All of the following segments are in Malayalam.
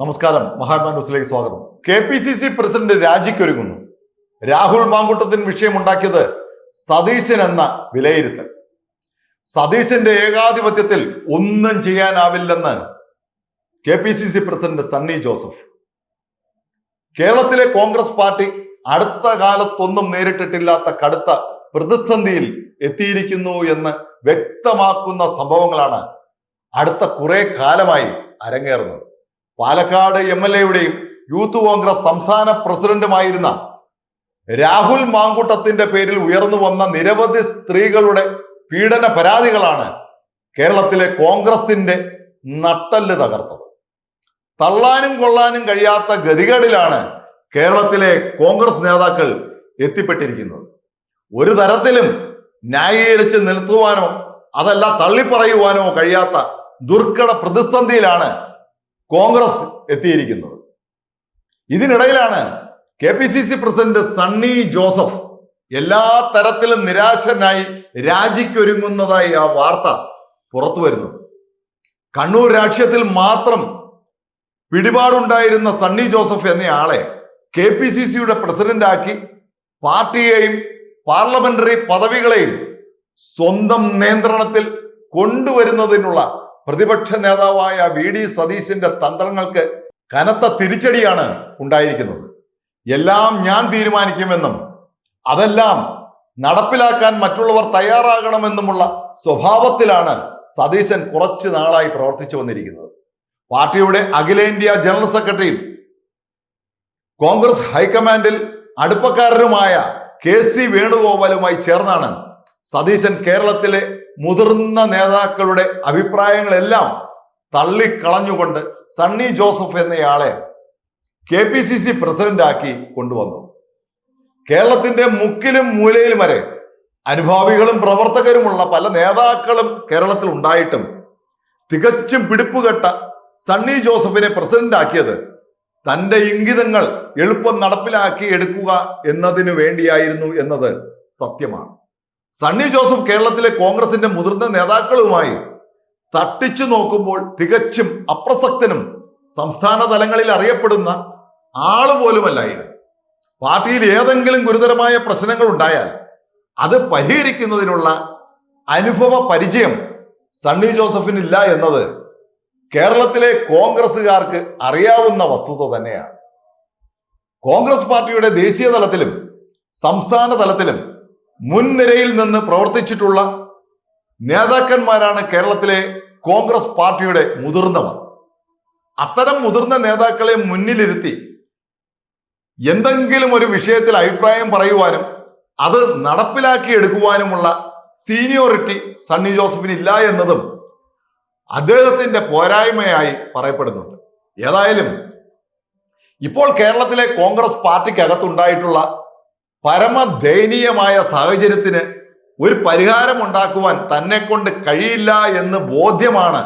നമസ്കാരം. മഹാത്മാ ന്യൂസിലേക്ക് സ്വാഗതം. K P C C president രാജിക്കൊരുങ്ങുന്നു Rahul മാങ്കുട്ടത്തിന് വിഷയമുണ്ടാക്കിയത് സതീശൻ എന്ന വിലയിരുത്തൽ. സതീശന്റെ ഏകാധിപത്യത്തിൽ ഒന്നും ചെയ്യാനാവില്ലെന്ന് K P C C president Sunny Joseph. കേരളത്തിലെ കോൺഗ്രസ് പാർട്ടി അടുത്ത കാലത്തൊന്നും നേരിട്ടിട്ടില്ലാത്ത കടുത്ത പ്രതിസന്ധിയിൽ എത്തിയിരിക്കുന്നു എന്ന് വ്യക്തമാക്കുന്ന സംഭവങ്ങളാണ് അടുത്ത കുറെ കാലമായി അരങ്ങേറുന്നത്. പാലക്കാട് എം എൽ എയുടെയും യൂത്ത് കോൺഗ്രസ് സംസ്ഥാന പ്രസിഡന്റുമായിരുന്ന രാഹുൽ മാങ്കുട്ടത്തിന്റെ പേരിൽ ഉയർന്നു വന്ന നിരവധി സ്ത്രീകളുടെ പീഡന പരാതികളാണ് കേരളത്തിലെ കോൺഗ്രസിന്റെ നട്ടൽ തകർത്തത്. തള്ളാനും കൊള്ളാനും കഴിയാത്ത ഗതികേടിലാണ് കേരളത്തിലെ കോൺഗ്രസ് നേതാക്കൾ എത്തിപ്പെട്ടിരിക്കുന്നത്. ഒരു തരത്തിലും ന്യായീകരിച്ച് നിർത്തുവാനോ അതല്ല തള്ളിപ്പറയുവാനോ കഴിയാത്ത ദുർഘട പ്രതിസന്ധിയിലാണ് കോൺഗ്രസ് എത്തിയിരിക്കുന്നത്. ഇതിനിടയിലാണ് K P C C president Sunny Joseph എല്ലാ തരത്തിലും നിരാശനായി രാജിക്കൊരുങ്ങുന്നതായി ആ വാർത്ത പുറത്തു വരുന്നത്. കണ്ണൂർ രാഷ്ട്രീയത്തിൽ മാത്രം പിടിപാടുണ്ടായിരുന്ന സണ്ണി ജോസഫ് എന്നയാളെ കെ പി സി സിയുടെ പ്രസിഡന്റാക്കി പാർട്ടിയെയും പാർലമെന്ററി പദവികളെയും സ്വന്തം നിയന്ത്രണത്തിൽ കൊണ്ടുവരുന്നതിനുള്ള പ്രതിപക്ഷ നേതാവായ വി ഡി സതീശന്റെ തന്ത്രങ്ങൾക്ക് കനത്ത തിരിച്ചടിയാണ് ഉണ്ടായിരിക്കുന്നത്. എല്ലാം ഞാൻ തീരുമാനിക്കുമെന്നും അതെല്ലാം നടപ്പിലാക്കാൻ മറ്റുള്ളവർ തയ്യാറാകണമെന്നുമുള്ള സ്വഭാവത്തിലാണ് സതീശൻ കുറച്ചു നാളായി പ്രവർത്തിച്ചു വന്നിരിക്കുന്നത്. പാർട്ടിയുടെ അഖിലേന്ത്യാ ജനറൽ സെക്രട്ടറിയും കോൺഗ്രസ് ഹൈക്കമാൻഡിൽ അടുപ്പക്കാരനുമായ കെ സി വേണുഗോപാലുമായി ചേർന്നാണ് സതീശൻ കേരളത്തിലെ മുതിർന്ന നേതാക്കളുടെ അഭിപ്രായങ്ങളെല്ലാം തള്ളിക്കളഞ്ഞുകൊണ്ട് സണ്ണി ജോസഫ് എന്നയാളെ കെ പി സി സി പ്രസിഡന്റാക്കി കൊണ്ടുവന്നു. കേരളത്തിന്റെ മുക്കിലും മൂലയിലും വരെ അനുഭാവികളും പ്രവർത്തകരുമുള്ള പല നേതാക്കളും കേരളത്തിൽ ഉണ്ടായിട്ടും തികച്ചും പിടിപ്പുകെട്ട സണ്ണി ജോസഫിനെ പ്രസിഡന്റാക്കിയത് തന്റെ ഇംഗിതങ്ങൾ എളുപ്പം നടപ്പിലാക്കി എടുക്കുക എന്നതിനു വേണ്ടിയായിരുന്നു എന്നത് സത്യമാണ്. സണ്ണി ജോസഫ് കേരളത്തിലെ കോൺഗ്രസിന്റെ മുതിർന്ന നേതാക്കളുമായി തട്ടിച്ചു നോക്കുമ്പോൾ തികച്ചും അപ്രസക്തനും സംസ്ഥാന തലങ്ങളിൽ അറിയപ്പെടുന്ന ആൾ പോലുമല്ലായിരുന്നു പാർട്ടിയിൽ ഏതെങ്കിലും ഗുരുതരമായ പ്രശ്നങ്ങൾ ഉണ്ടായാൽ അത് പരിഹരിക്കുന്നതിനുള്ള അനുഭവ പരിചയം സണ്ണി ജോസഫിനില്ല എന്നത് കേരളത്തിലെ കോൺഗ്രസുകാർക്ക് അറിയാവുന്ന വസ്തുത തന്നെയാണ്. കോൺഗ്രസ് പാർട്ടിയുടെ ദേശീയ തലത്തിലും സംസ്ഥാന തലത്തിലും മുൻനിരയിൽ നിന്ന് പ്രവർത്തിച്ചിട്ടുള്ള നേതാക്കന്മാരാണ് കേരളത്തിലെ കോൺഗ്രസ് പാർട്ടിയുടെ മുതിർന്നവർ. അത്തരം മുതിർന്ന നേതാക്കളെ മുന്നിലിരുത്തി എന്തെങ്കിലും ഒരു വിഷയത്തിൽ അഭിപ്രായം പറയുവാനും അത് നടപ്പിലാക്കി എടുക്കുവാനുമുള്ള സീനിയോറിറ്റി സണ്ണി ജോസഫിന് ഇല്ല എന്നതും അദ്ദേഹത്തിന്റെ പോരായ്മയായി പറയപ്പെടുന്നുണ്ട്. ഏതായാലും ഇപ്പോൾ കേരളത്തിലെ കോൺഗ്രസ് പാർട്ടിക്കകത്തുണ്ടായിട്ടുള്ള പരമദയനീയമായ സാഹചര്യത്തിന് ഒരു പരിഹാരം ഉണ്ടാക്കുവാൻ തന്നെ കൊണ്ട് കഴിയില്ല എന്ന് ബോധ്യമാണ്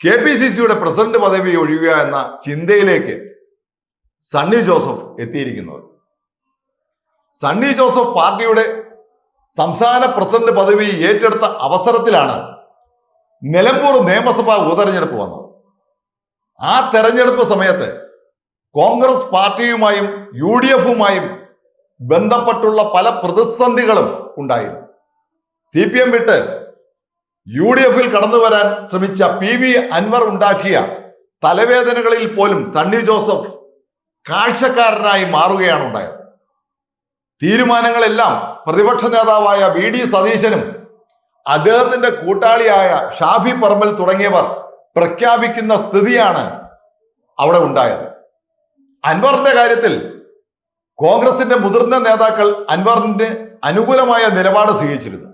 കെ പി സി സിയുടെ പ്രസിഡന്റ് പദവി ഒഴിയുക എന്ന ചിന്തയിലേക്ക് സണ്ണി ജോസഫ് എത്തിയിരിക്കുന്നത്. സണ്ണി ജോസഫ് പാർട്ടിയുടെ സംസ്ഥാന പ്രസിഡന്റ് പദവി ഏറ്റെടുത്ത അവസരത്തിലാണ് നിലമ്പൂർ നിയമസഭാ ഉപതെരഞ്ഞെടുപ്പ് വന്നത്. ആ തെരഞ്ഞെടുപ്പ് സമയത്ത് കോൺഗ്രസ് പാർട്ടിയുമായും യു ഡി എഫുമായും ബന്ധപ്പെട്ടുള്ള പല പ്രതിസന്ധികളും ഉണ്ടായിരുന്നു. സി പി എം വിട്ട് യു ഡി എഫിൽ കടന്നു വരാൻ ശ്രമിച്ച പി വി അൻവർ ഉണ്ടാക്കിയ തലവേദനകളിൽ പോലും സണ്ണി ജോസഫ് കാഴ്ചക്കാരനായി മാറുകയാണ് ഉണ്ടായത്. തീരുമാനങ്ങളെല്ലാം പ്രതിപക്ഷ നേതാവായ വി ഡി സതീശനും അദ്ദേഹത്തിന്റെ കൂട്ടാളിയായ ഷാഫി പറമ്പൽ തുടങ്ങിയവർ പ്രഖ്യാപിക്കുന്ന സ്ഥിതിയാണ് അവിടെ ഉണ്ടായത്. അൻവറിന്റെ കാര്യത്തിൽ കോൺഗ്രസിന്റെ മുതിർന്ന നേതാക്കൾ അൻവറിന് അനുകൂലമായ നിലപാട് സ്വീകരിച്ചിരുന്നു.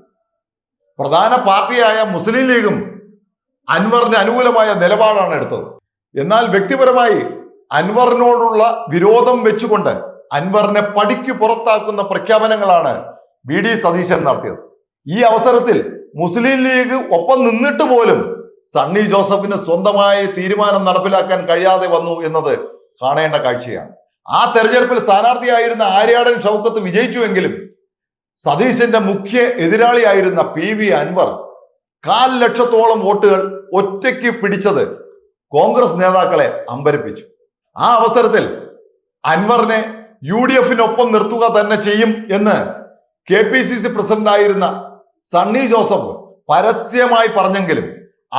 പ്രധാന പാർട്ടിയായ മുസ്ലിം ലീഗും അൻവറിന് അനുകൂലമായ നിലപാടാണ് എടുത്തത്. എന്നാൽ വ്യക്തിപരമായി അൻവറിനോടുള്ള വിരോധം വെച്ചുകൊണ്ട് അൻവറിനെ പടിക്ക് പുറത്താക്കുന്ന പ്രഖ്യാപനങ്ങളാണ് വി ഡി സതീശൻ നടത്തിയത്. ഈ അവസരത്തിൽ മുസ്ലിം ലീഗ് ഒപ്പം നിന്നിട്ട് പോലും സണ്ണി ജോസഫിന് സ്വന്തമായ തീരുമാനം നടപ്പിലാക്കാൻ കഴിയാതെ വന്നു എന്നത് കാണേണ്ട കാഴ്ചയാണ്. ആ തെരഞ്ഞെടുപ്പിൽ സ്ഥാനാർത്ഥിയായിരുന്ന ആര്യാടൻ ഷൗക്കത്ത് വിജയിച്ചുവെങ്കിലും സതീശന്റെ മുഖ്യ എതിരാളിയായിരുന്ന പി വി അൻവർ കാൽ ലക്ഷത്തോളം വോട്ടുകൾ ഒറ്റയ്ക്ക് പിടിച്ചത് കോൺഗ്രസ് നേതാക്കളെ അമ്പരപ്പിച്ചു. ആ അവസരത്തിൽ അൻവറിനെ യു ഡി എഫിനൊപ്പം നിർത്തുക തന്നെ ചെയ്യും എന്ന് കെ പി സി സി പ്രസിഡന്റായിരുന്ന സണ്ണി ജോസഫ് പരസ്യമായി പറഞ്ഞെങ്കിലും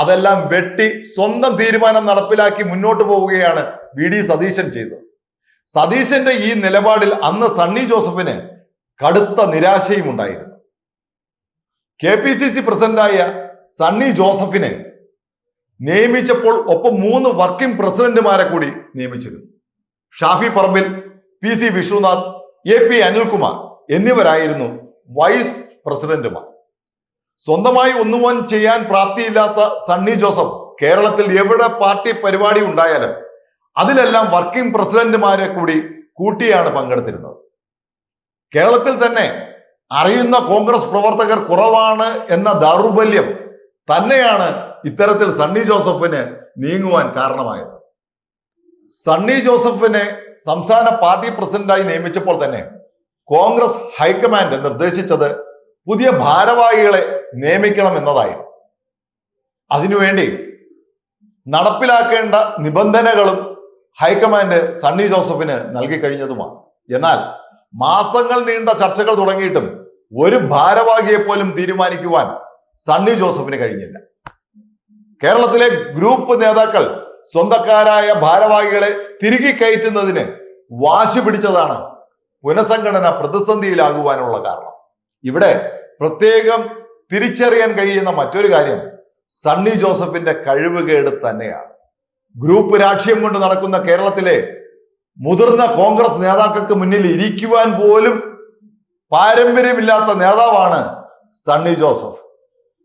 അതെല്ലാം വെട്ടി സ്വന്തം തീരുമാനം നടപ്പിലാക്കി മുന്നോട്ട് പോവുകയാണ് വി ഡി സതീശൻ ചെയ്തത്. സതീശന്റെ ഈ നിലപാടിൽ അന്ന് സണ്ണി ജോസഫിന് കടുത്ത നിരാശയും ഉണ്ടായിരുന്നു. കെ പി സി സി പ്രസിഡന്റായ സണ്ണി ജോസഫിനെ നിയമിച്ചപ്പോൾ ഒപ്പം മൂന്ന് വർക്കിംഗ് പ്രസിഡന്റുമാരെ കൂടി നിയമിച്ചിരുന്നു. Shafi Parambil P C Vishnunath A P Anilkumar എന്നിവരായിരുന്നു വൈസ് പ്രസിഡന്റുമാർ. സ്വന്തമായി ഒന്നുമോൻ ചെയ്യാൻ പ്രാപ്തിയില്ലാത്ത സണ്ണി ജോസഫ് കേരളത്തിൽ എവിടെ പാർട്ടി പരിപാടി ഉണ്ടായാലും അതിലെല്ലാം വർക്കിംഗ് പ്രസിഡന്റുമാരെ കൂടി കൂട്ടിയാണ് പങ്കെടുത്തിരുന്നത്. കേരളത്തിൽ തന്നെ അറിയുന്ന കോൺഗ്രസ് പ്രവർത്തകർ കുറവാണ് എന്ന ദൗർബല്യം തന്നെയാണ് ഇത്തരത്തിൽ സണ്ണി ജോസഫിന് നീങ്ങുവാൻ കാരണമായത്. സണ്ണി ജോസഫിനെ സംസ്ഥാന പാർട്ടി പ്രസിഡന്റായി നിയമിച്ചപ്പോൾ തന്നെ കോൺഗ്രസ് ഹൈക്കമാൻഡ് നിർദ്ദേശിച്ചത് പുതിയ ഭാരവാഹികളെ നിയമിക്കണം എന്നതായിരുന്നു. അതിനുവേണ്ടി നടപ്പിലാക്കേണ്ട നിബന്ധനകളും ഹൈക്കമാൻഡ് സണ്ണി ജോസഫിന് നൽകി കഴിഞ്ഞതുമാണ്. എന്നാൽ മാസങ്ങൾ നീണ്ട ചർച്ചകൾ തുടങ്ങിയിട്ടും ഒരു ഭാരവാഹിയെ പോലും തീരുമാനിക്കുവാൻ സണ്ണി ജോസഫിന് കഴിഞ്ഞില്ല. കേരളത്തിലെ ഗ്രൂപ്പ് നേതാക്കൾ സ്വന്തക്കാരായ ഭാരവാഹികളെ തിരികെ കയറ്റുന്നതിന് വാശി പിടിച്ചതാണ് പുനഃസംഘടന പ്രതിസന്ധിയിലാകുവാനുള്ള കാരണം. ഇവിടെ പ്രത്യേകം തിരിച്ചറിയാൻ കഴിയുന്ന മറ്റൊരു കാര്യം സണ്ണി ജോസഫിന്റെ കഴിവുകേട് തന്നെയാണ്. ഗ്രൂപ്പ് രാഷ്ട്രീയം കൊണ്ട് നടക്കുന്ന കേരളത്തിലെ മുതിർന്ന കോൺഗ്രസ് നേതാക്കൾക്ക് മുന്നിൽ ഇരിക്കുവാൻ പോലും പാരമ്പര്യമില്ലാത്ത നേതാവാണ് സണ്ണി ജോസഫ്.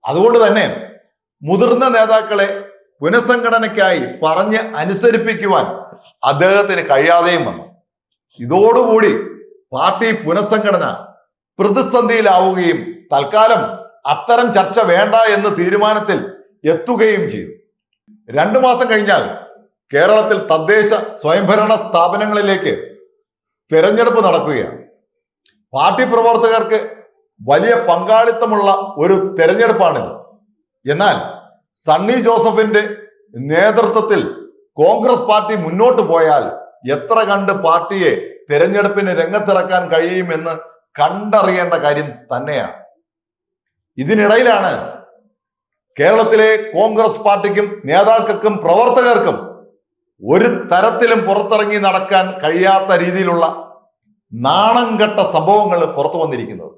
അതുകൊണ്ട് തന്നെ മുതിർന്ന നേതാക്കളെ പുനഃസംഘടനയ്ക്കായി പറഞ്ഞ് അനുസരിപ്പിക്കുവാൻ അദ്ദേഹത്തിന് കഴിയാതെയും വന്നു. ഇതോടുകൂടി പാർട്ടി പുനഃസംഘടന പ്രതിസന്ധിയിലാവുകയും തൽക്കാലം അത്തരം ചർച്ച വേണ്ട എന്ന് തീരുമാനത്തിൽ എത്തുകയും ചെയ്തു. രണ്ടു മാസം കഴിഞ്ഞാൽ കേരളത്തിൽ തദ്ദേശ സ്വയംഭരണ സ്ഥാപനങ്ങളിലേക്ക് തെരഞ്ഞെടുപ്പ് നടക്കുകയാണ്. പാർട്ടി പ്രവർത്തകർക്ക് വലിയ പങ്കാളിത്തമുള്ള ഒരു തെരഞ്ഞെടുപ്പാണിത്. എന്നാൽ സണ്ണി ജോസഫിന്റെ നേതൃത്വത്തിൽ കോൺഗ്രസ് പാർട്ടി മുന്നോട്ട് പോയാൽ എത്ര കണ്ട് പാർട്ടിയെ തെരഞ്ഞെടുപ്പിന് രംഗത്തിറക്കാൻ കഴിയുമെന്ന് കണ്ടറിയേണ്ട കാര്യം തന്നെയാണ്. ഇതിനിടയിലാണ് കേരളത്തിലെ കോൺഗ്രസ് പാർട്ടിക്കും നേതാക്കൾക്കും പ്രവർത്തകർക്കും ഒരു തരത്തിലും പുറത്തിറങ്ങി നടക്കാൻ കഴിയാത്ത രീതിയിലുള്ള നാണം കെട്ട സംഭവങ്ങൾ പുറത്തു വന്നിരിക്കുന്നത്.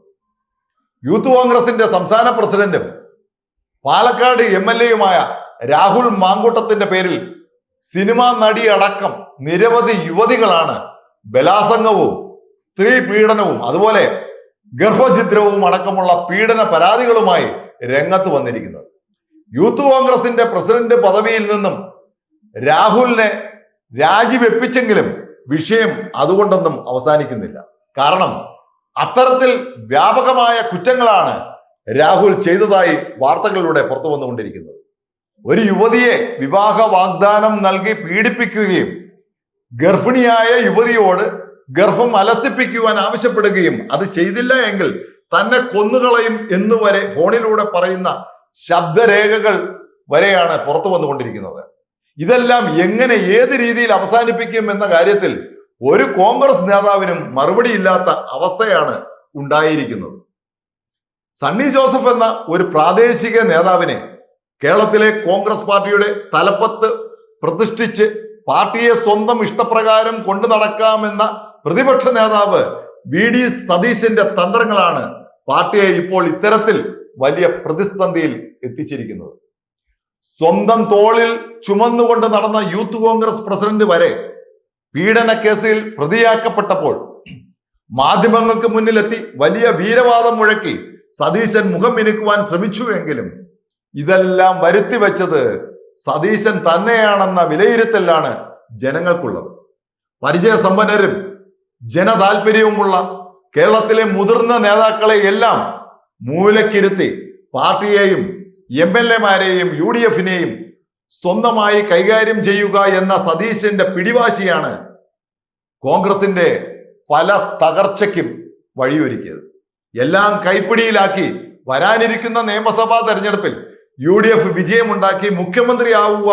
യൂത്ത് കോൺഗ്രസിന്റെ സംസ്ഥാന പ്രസിഡന്റും പാലക്കാട് എം എൽ എയുമായ രാഹുൽ മാങ്കൂട്ടത്തിന്റെ പേരിൽ സിനിമാ നടി അടക്കം നിരവധി യുവതികളാണ് ബലാസംഗവും സ്ത്രീ പീഡനവും അതുപോലെ ഗർഭഛിദ്രവും അടക്കമുള്ള പീഡന പരാതികളുമായി രംഗത്ത് വന്നിരിക്കുന്നത്. യൂത്ത് കോൺഗ്രസിന്റെ പ്രസിഡന്റ് പദവിയിൽ നിന്നും രാഹുലിനെ രാജിവെപ്പിച്ചെങ്കിലും വിഷയം അതുകൊണ്ടൊന്നും അവസാനിക്കുന്നില്ല. കാരണം അത്തരത്തിൽ വ്യാപകമായ കുറ്റങ്ങളാണ് രാഹുൽ ചെയ്തതായി വാർത്തകളിലൂടെ പുറത്തു വന്നുകൊണ്ടിരിക്കുന്നത്. ഒരു യുവതിയെ വിവാഹ വാഗ്ദാനം നൽകി പീഡിപ്പിക്കുകയും ഗർഭിണിയായ യുവതിയോട് ഗർഭം അലസിപ്പിക്കുവാൻ ആവശ്യപ്പെടുകയും അത് ചെയ്തില്ല എങ്കിൽ തന്നെ കൊന്നുകളയും എന്നുവരെ ഫോണിലൂടെ പറയുന്ന ശബ്ദരേഖകൾ വരെയാണ് പുറത്തു വന്നുകൊണ്ടിരിക്കുന്നത്. ഇതെല്ലാം എങ്ങനെ ഏത് രീതിയിൽ അവസാനിപ്പിക്കും എന്ന കാര്യത്തിൽ ഒരു കോൺഗ്രസ് നേതാവിനും മറുപടിയില്ലാത്ത അവസ്ഥയാണ് ഉണ്ടായിരിക്കുന്നത്. സണ്ണി ജോസഫ് എന്ന ഒരു പ്രാദേശിക നേതാവിനെ കേരളത്തിലെ കോൺഗ്രസ് പാർട്ടിയുടെ തലപ്പത്ത് പ്രതിഷ്ഠിച്ച് പാർട്ടിയെ സ്വന്തം ഇഷ്ടപ്രകാരം കൊണ്ടു നടക്കാമെന്ന പ്രതിപക്ഷ നേതാവ് വി ഡി സതീശന്റെ തന്ത്രങ്ങളാണ് പാർട്ടിയെ ഇപ്പോൾ ഇത്തരത്തിൽ വലിയ പ്രതിസന്ധിയിൽ എത്തിച്ചിരിക്കുന്നത്. സ്വന്തം തോളിൽ ചുമന്നുകൊണ്ട് നടന്ന യൂത്ത് കോൺഗ്രസ് പ്രസിഡന്റ് വരെ പീഡന കേസിൽ പ്രതിയാക്കപ്പെട്ടപ്പോൾ മാധ്യമങ്ങൾക്ക് മുന്നിലെത്തി വലിയ വീരവാദം മുഴക്കി സതീശൻ മുഖം മിനുക്കുവാൻ ശ്രമിച്ചുവെങ്കിലും ഇതെല്ലാം വരുത്തി വെച്ചത് സതീശൻ തന്നെയാണെന്ന വിലയിരുത്തലാണ് ജനങ്ങൾക്കുള്ളത്. പരിചയസമ്പന്നരും ജനതാൽപര്യവുമുള്ള കേരളത്തിലെ മുതിർന്ന നേതാക്കളെ എല്ലാം മൂലക്കിരുത്തി പാർട്ടിയെയും എം എൽ എമാരെയും യു ഡി എഫിനെയും സ്വന്തമായി കൈകാര്യം ചെയ്യുക എന്ന സതീശന്റെ പിടിവാശിയാണ് കോൺഗ്രസിന്റെ പല തകർച്ചയ്ക്കും വഴിയൊരുക്കിയത്. എല്ലാം കൈപ്പിടിയിലാക്കി വരാനിരിക്കുന്ന നിയമസഭാ തെരഞ്ഞെടുപ്പിൽ യു ഡി എഫ് വിജയമുണ്ടാക്കി മുഖ്യമന്ത്രിയാവുക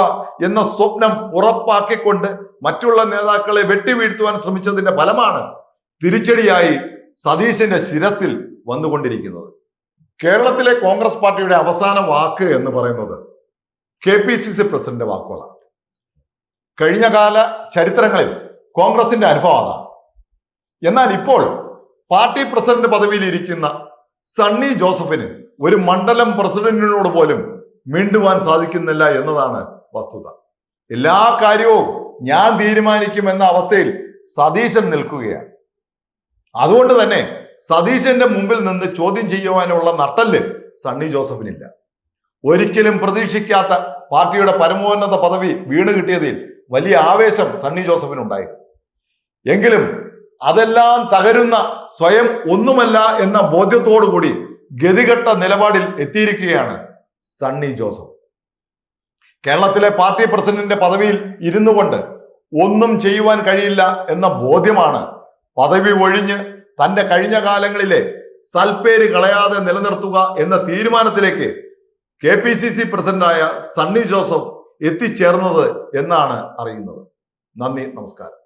എന്ന സ്വപ്നം ഉറപ്പാക്കിക്കൊണ്ട് മറ്റുള്ള നേതാക്കളെ വെട്ടിവീഴ്ത്തുവാൻ ശ്രമിച്ചതിന്റെ ഫലമാണ് തിരിച്ചടിയായി സതീശന്റെ ശിരസിൽ വന്നുകൊണ്ടിരിക്കുന്നത്. കേരളത്തിലെ കോൺഗ്രസ് പാർട്ടിയുടെ അവസാന വാക്ക് എന്ന് പറയുന്നത് K P C C president വാക്കുകളാണ്. കഴിഞ്ഞ കാല ചരിത്രങ്ങളിൽ കോൺഗ്രസിന്റെ അനുഭവം അതാണ്. എന്നാൽ ഇപ്പോൾ പാർട്ടി പ്രസിഡന്റ് പദവിയിൽ ഇരിക്കുന്ന സണ്ണി ജോസഫിന് ഒരു മണ്ഡലം പ്രസിഡന്റിനോട് പോലും മിണ്ടുവാൻ സാധിക്കുന്നില്ല എന്നതാണ് വസ്തുത. എല്ലാ കാര്യവും ഞാൻ തീരുമാനിക്കുമെന്ന അവസ്ഥയിൽ സതീശൻ നിൽക്കുകയാണ്. അതുകൊണ്ട് തന്നെ സതീശന്റെ മുമ്പിൽ നിന്ന് ചോദ്യം ചെയ്യുവാനുള്ള നട്ടൽ സണ്ണി ജോസഫിനില്ല. ഒരിക്കലും പ്രതീക്ഷിക്കാത്ത പാർട്ടിയുടെ പരമോന്നത പദവി വീണ് കിട്ടിയതിൽ വലിയ ആവേശം സണ്ണി ജോസഫിനുണ്ടായി. എങ്കിലും അതെല്ലാം തകരുന്ന സ്വയം ഒന്നുമല്ല എന്ന ബോധ്യത്തോടുകൂടി ഗതികെട്ട നിലപാടിൽ എത്തിയിരിക്കുകയാണ് സണ്ണി ജോസഫ്. കേരളത്തിലെ പാർട്ടി പ്രസിഡന്റിന്റെ പദവിയിൽ ഇരുന്നു കൊണ്ട് ഒന്നും ചെയ്യുവാൻ കഴിയില്ല എന്ന ബോധ്യമാണ് പദവി ഒഴിഞ്ഞ് തന്റെ കഴിഞ്ഞ കാലങ്ങളിലെ സൽപ്പേര് കളയാതെ നിലനിർത്തുക എന്ന തീരുമാനത്തിലേക്ക് കെ പി സി സി പ്രസിഡന്റായ സണ്ണി ജോസഫ് എത്തിച്ചേർന്നത് എന്നാണ് അറിയുന്നത്. നന്ദി നമസ്കാരം.